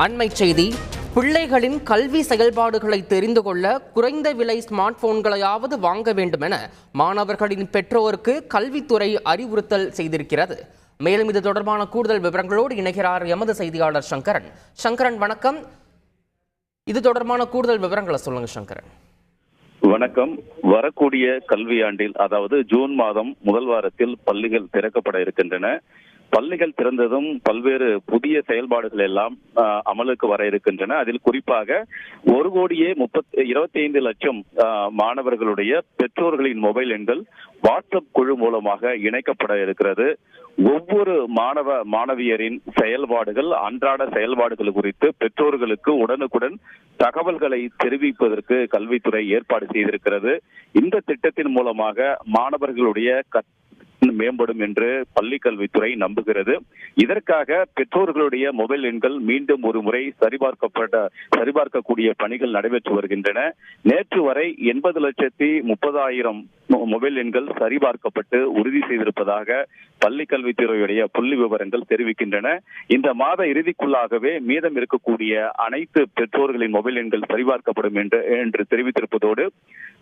அண்மை செய்தி பிள்ளைகளின் கல்வி செயல்பாடுகளை தெரிந்து கொள்ள குறைந்த விலை ஸ்மார்ட் போன்களையாவது வாங்க வேண்டும் என மாணவர்களின் பெற்றோருக்கு கல்வித்துறை அறிவுறுத்தல் செய்திருக்கிறது. மேலும் இது தொடர்பான கூடுதல் விவரங்களோடு இணைகிறார் எமது செய்தியாளர் சங்கரன். சங்கரன் வணக்கம். இது தொடர்பான கூடுதல் விவரங்களை சொல்லுங்க சங்கரன். வணக்கம். வரக்கூடிய கல்வியாண்டில் அதாவது ஜூன் மாதம் முதல் வாரத்தில் பள்ளிகள் திறக்கப்பட இருக்கின்றன. பள்ளிகள் திறந்ததும் பல்வேறு புதிய செயல்பாடுகள் எல்லாம் அமலுக்கு வர இருக்கின்றன. அதில் குறிப்பாக ஒரு கோடியே முப்பத்தி இருபத்தி ஐந்து லட்சம் மாணவர்களுடைய பெற்றோர்களின் மொபைல் எண்கள் வாட்ஸ்அப் குழு மூலமாக இணைக்கப்பட இருக்கிறது. ஒவ்வொரு மாணவ மாணவியரின் செயல்பாடுகள் அன்றாட செயல்பாடுகள் குறித்து பெற்றோர்களுக்கு உடனுக்குடன் தகவல்களை தெரிவிப்பதற்கு கல்வித்துறை ஏற்பாடு செய்திருக்கிறது. இந்த திட்டத்தின் மூலமாக மாணவர்களுடைய மேம்படும் என்று பள்ளி கல்வித்துறை நம்புகிறது. இதற்காக பெற்றோர்களுடைய மொபைல் எண்கள் மீண்டும் ஒரு முறை சரிபார்க்கப்பட்ட சரிபார்க்கக்கூடிய பணிகள் நடைபெற்று வருகின்றன. நேற்று வரை எண்பது லட்சத்தி முப்பதாயிரம் மொபைல் எண்கள் சரிபார்க்கப்பட்டு உறுதி செய்திருப்பதாக பள்ளி கல்வித்துறையுடைய புள்ளி விவரங்கள் தெரிவிக்கின்றன. இந்த மாத இறுதிக்குள்ளாகவே மீதம் இருக்கக்கூடிய அனைத்து பெற்றோர்களின் மொபைல் எண்கள் சரிபார்க்கப்படும் என்று என்று தெரிவித்திருப்பதோடு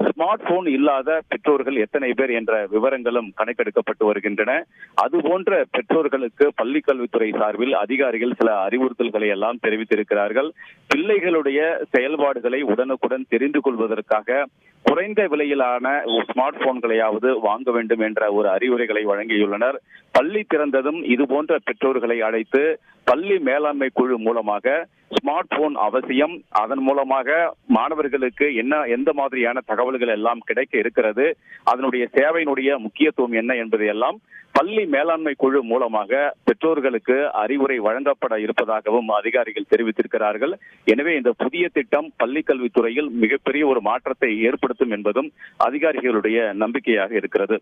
ஸ்மார்ட் போன் இல்லாத பெற்றோர்கள் எத்தனை பேர் என்ற விவரங்களும் கணக்கெடுக்கப்பட்டு வருகின்றன. அதுபோன்ற பெற்றோர்களுக்கு பள்ளி கல்வித்துறை சார்பில் அதிகாரிகள் சில அறிவுறுத்தல்களை எல்லாம் தெரிவித்திருக்கிறார்கள். பிள்ளைகளுடைய செயல்பாடுகளை உடனுக்குடன் தெரிந்து கொள்வதற்காக குறைந்த விலையிலான ஸ்மார்ட் போன்களையாவது வாங்க வேண்டும் என்ற ஒரு அறிவுரைகளை வழங்கியுள்ளனர். பள்ளி திறந்ததும் இது போன்ற பெற்றோர்களை அழைத்து பள்ளி மேலாண்மை குழு மூலமாக ஸ்மார்ட் போன் அவசியம் அதன் மூலமாக மாணவர்களுக்கு என்ன எந்த மாதிரியான தகவல்கள் எல்லாம் கிடைக்க இருக்கிறது அதனுடைய சேவையினுடைய முக்கியத்துவம் என்ன என்பதை எல்லாம் பள்ளி மேலாண்மை குழு மூலமாக பெற்றோர்களுக்கு அறிவுரை வழங்கப்பட இருப்பதாகவும் அதிகாரிகள் தெரிவித்திருக்கிறார்கள் எனவே இந்த புதிய திட்டம் பள்ளி கல்வித்துறையில் மிகப்பெரிய ஒரு மாற்றத்தை ஏற்படுத்தும் என்பதும் அதிகாரிகளுடைய நம்பிக்கையாக இருக்கிறது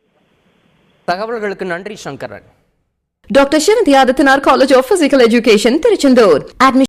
தகவல்களுக்கு நன்றி Sankaran Dr. Shivanti Adityanar College of Physical Education, Tiruchendur. Admission